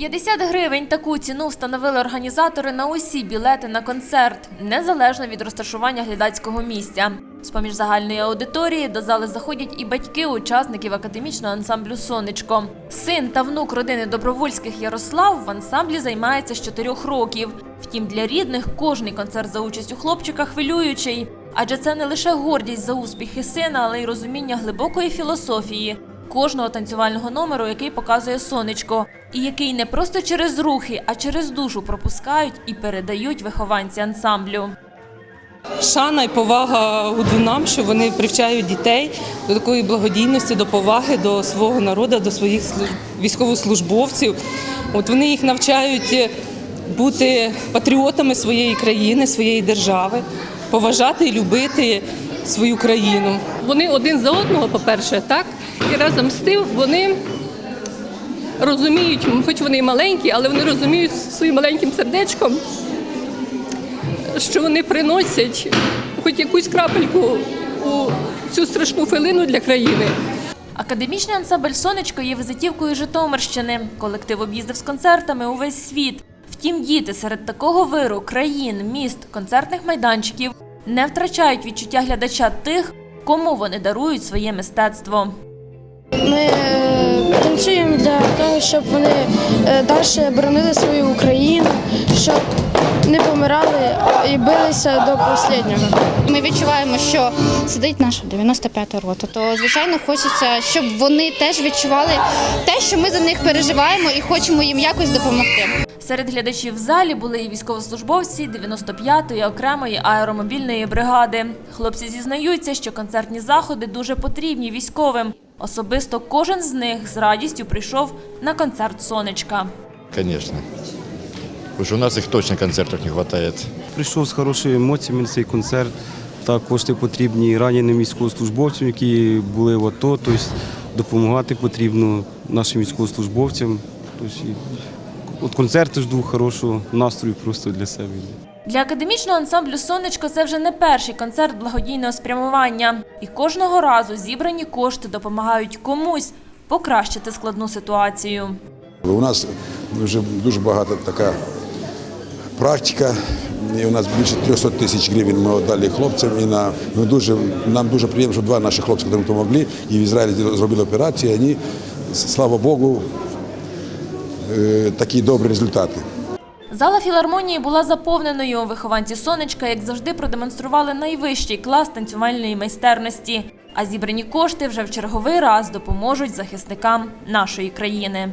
50 гривень таку ціну встановили організатори на усі білети на концерт, незалежно від розташування глядацького місця. З-поміж загальної аудиторії до зали заходять і батьки учасників академічного ансамблю Сонечко. Син та внук родини Добровольських Ярослав в ансамблі займається з 4 років. Втім, для рідних кожний концерт за участю хлопчика хвилюючий. Адже це не лише гордість за успіхи сина, але й розуміння глибокої філософії кожного танцювального номеру, який показує сонечко, і який не просто через рухи, а через душу пропускають і передають вихованці ансамблю. Шана і повага гудунам, що вони привчають дітей до такої благодійності, до поваги до свого народу, до своїх військовослужбовців. От вони їх навчають бути патріотами своєї країни, своєї держави, поважати і любити свою країну. Вони один за одного, по-перше, так, і разом з тим вони розуміють, хоч вони і маленькі, але вони розуміють своїм маленьким сердечком, що вони приносять хоч якусь крапельку у цю страшну хвилину для країни. Академічний ансамбль Сонечко є візитівкою Житомирщини. Колектив об'їздив з концертами увесь світ. Втім, діти серед такого виру країн, міст, концертних майданчиків не втрачають відчуття глядача тих, кому вони дарують своє мистецтво. Ми е, танцюємо для того, щоб вони е, далі боронили свою Україну, щоб не помирали і билися до останнього. Ми відчуваємо, що сидить наша 95-та рота. То звичайно хочеться, щоб вони теж відчували те, що ми за них переживаємо і хочемо їм якось допомогти. Серед глядачів в залі були і військовослужбовці 95-ї окремої аеромобільної бригади. Хлопці зізнаються, що концертні заходи дуже потрібні військовим. Особисто кожен з них з радістю прийшов на концерт сонечка. Конечно. Потому у нас их точно концертов не хватает. Прийшов з хорошими емоціями на цей концерт. Так, кошти потрібні раненим військовослужбовцям, які були в АТО. Тобто допомагати потрібно нашим військовослужбовцям. Тобто, от концерту жду хорошого настрою просто для себе. Для академічного ансамблю Сонечко це вже не перший концерт благодійного спрямування. І кожного разу зібрані кошти допомагають комусь покращити складну ситуацію. У нас вже дуже багато така практика. І у нас більше 300 тисяч гривень ми віддали хлопцям. І на, ми дуже, нам дуже приємно, що два наші хлопці допомогли. І в Ізраїлі зробили операцію. І вони, слава Богу, такі добрі результати. Зала філармонії була заповненою. Вихованці сонечка, як завжди, продемонстрували найвищий клас танцювальної майстерності. А зібрані кошти вже в черговий раз допоможуть захисникам нашої країни.